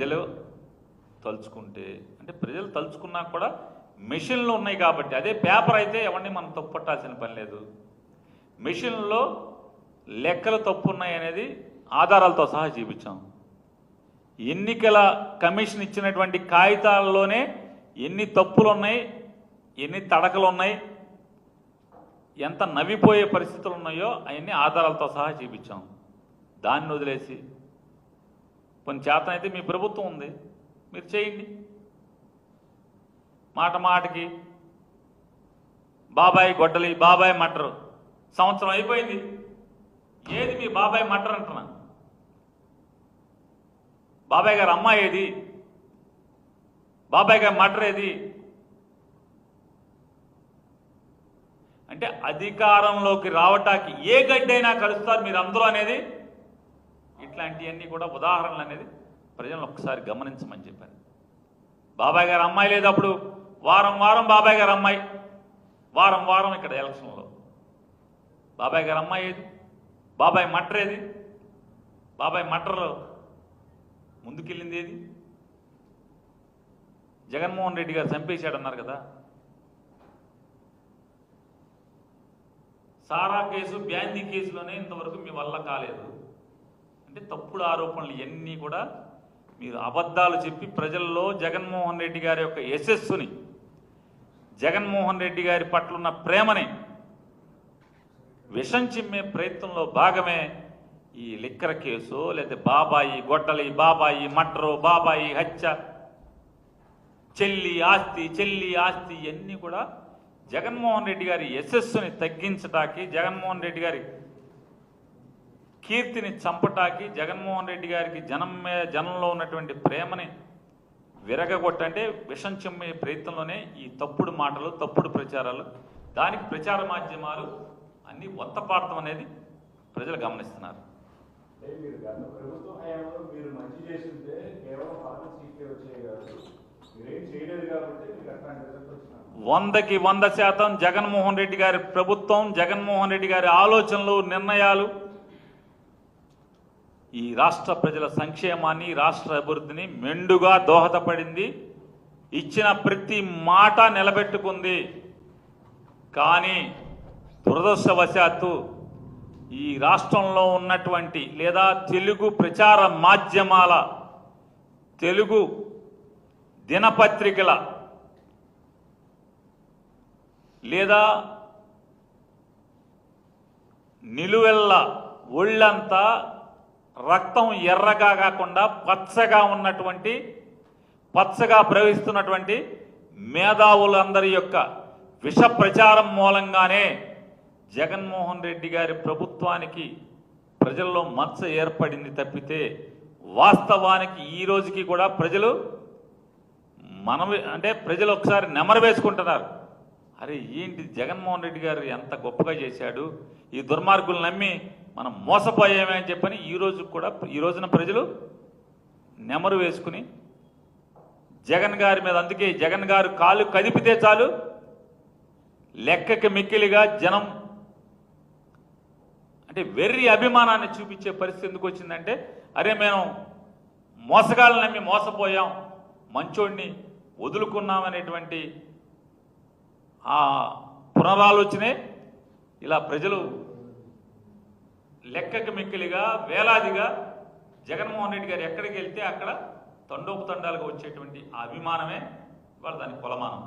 ప్రజలు తలుచుకుంటే అంటే ప్రజలు తలుచుకున్నా కూడా మెషిన్లు ఉన్నాయి కాబట్టి అదే పేపర్ అయితే ఎవరిని మనం తప్పుపట్టాల్సిన పని లేదు. మెషిన్లో లెక్కలు తప్పు ఉన్నాయి అనేది ఆధారాలతో సహా చూపించాం. ఎన్నికల కమిషన్ ఇచ్చినటువంటి కాగితాల్లోనే ఎన్ని తప్పులు ఉన్నాయి ఎన్ని తడకలు ఉన్నాయి ఎంత నవ్విపోయే పరిస్థితులు ఉన్నాయో అవన్నీ ఆధారాలతో సహా చూపించాం. దాన్ని వదిలేసి కొన్ని చేతన అయితే మీ ప్రభుత్వం ఉంది. మీరు చేయండి. మాట మాటకి బాబాయ్ గొడ్డలి బాబాయ్ మటరు. సంవత్సరం అయిపోయింది. ఏది మీ బాబాయ్ మటర్ అంటున్నా? బాబాయ్ గారు అమ్మాయి ఏది? బాబాయ్ గారి మటర్ ఏది? అంటే అధికారంలోకి రావటానికి ఏ గడ్డైనా కలుస్తారు మీరు అందరూ అనేది ఇట్లాంటివన్నీ కూడా ఉదాహరణలు అనేది ప్రజలను ఒక్కసారి గమనించమని చెప్పారు. బాబాయ్ గారు అమ్మాయి లేదు అప్పుడు వారం వారం బాబాయ్ గారు అమ్మాయి. వారం వారం ఇక్కడ ఎలక్షన్లో. బాబాయ్ గారు అమ్మాయి ఏది? బాబాయ్ మటర్ ఏది? బాబాయ్ మటర్లో ముందుకెళ్ళింది ఏది? జగన్మోహన్ రెడ్డి గారు చంపేశాడు అన్నారు కదా. సారా కేసు బ్యాందీ కేసులోనే ఇంతవరకు మీ వల్ల కాలేదు. అంటే తప్పుడు ఆరోపణలు ఇవన్నీ కూడా మీరు అబద్ధాలు చెప్పి ప్రజల్లో జగన్మోహన్ రెడ్డి గారి యొక్క యశస్సుని జగన్మోహన్ రెడ్డి గారి పట్ల ఉన్న ప్రేమని విషం చిమ్మే ప్రయత్నంలో భాగమే ఈ లిక్కర కేసు లేదా బాబాయి గొడ్డలి బాబాయి మటరు బాబాయి హత్య చెల్లి ఆస్తి చెల్లి ఆస్తి ఇవన్నీ కూడా జగన్మోహన్ రెడ్డి గారి యశస్సుని తగ్గించటానికి జగన్మోహన్ రెడ్డి గారి కీర్తిని చంపటానికి జగన్మోహన్ రెడ్డి గారికి జనం మీద జనంలో ఉన్నటువంటి ప్రేమని విరగగొట్టంటే విషం చిమ్మే ప్రయత్నంలోనే ఈ తప్పుడు మాటలు తప్పుడు ప్రచారాలు దానికి ప్రచార మాధ్యమాలు అన్ని వంతపాడటం అనేది ప్రజలు గమనిస్తున్నారు. వందకి వంద శాతం జగన్మోహన్ రెడ్డి గారి ప్రభుత్వం జగన్మోహన్ రెడ్డి గారి ఆలోచనలు నిర్ణయాలు ఈ రాష్ట్ర ప్రజల సంక్షేమాన్ని రాష్ట్ర అభివృద్ధిని మెండుగా దోహదపడింది. ఇచ్చిన ప్రతి మాట నిలబెట్టుకుంది. కానీ దురదృష్టవశాత్తు ఈ రాష్ట్రంలో ఉన్నటువంటి లేదా తెలుగు ప్రచార మాధ్యమాల తెలుగు దినపత్రికల లేదా నిలువెల్ల ఒళ్ళంతా రక్తం ఎర్రగా కాకుండా పచ్చగా ఉన్నటువంటి పచ్చగా ప్రవహిస్తున్నటువంటి మేధావులందరి యొక్క విష ప్రచారం మూలంగానే జగన్మోహన్ రెడ్డి గారి ప్రభుత్వానికి ప్రజల్లో మచ్చ ఏర్పడింది తప్పితే వాస్తవానికి ఈ రోజుకి కూడా ప్రజలు మనం అంటే ప్రజలు ఒకసారి నెమరు వేసుకుంటున్నారు. అరే ఏంటి జగన్మోహన్ రెడ్డి గారు ఎంత గొప్పగా చేశాడు? ఈ దుర్మార్గులు నమ్మి మనం మోసపోయామే అని చెప్పని ఈ కూడా ఈ రోజున ప్రజలు నెమరు వేసుకుని జగన్ గారి మీద అందుకే జగన్ గారు కాలు కదిపితే చాలు లెక్కకి మిక్కిలిగా జనం అంటే వెర్రి అభిమానాన్ని చూపించే పరిస్థితి ఎందుకు వచ్చిందంటే అరే మేము మోసగాళ్ళని నమ్మి మోసపోయాం మంచోడిని వదులుకున్నామనేటువంటి ఆ పునరాలోచనే ఇలా ప్రజలు లెక్కకి మిక్కిలిగా వేలాదిగా జగన్మోహన్ రెడ్డి గారు ఎక్కడికి వెళ్తే అక్కడ తండోపు తండాలుగా వచ్చేటువంటి అభిమానమే వాళ్ళ దాని కొలమానం.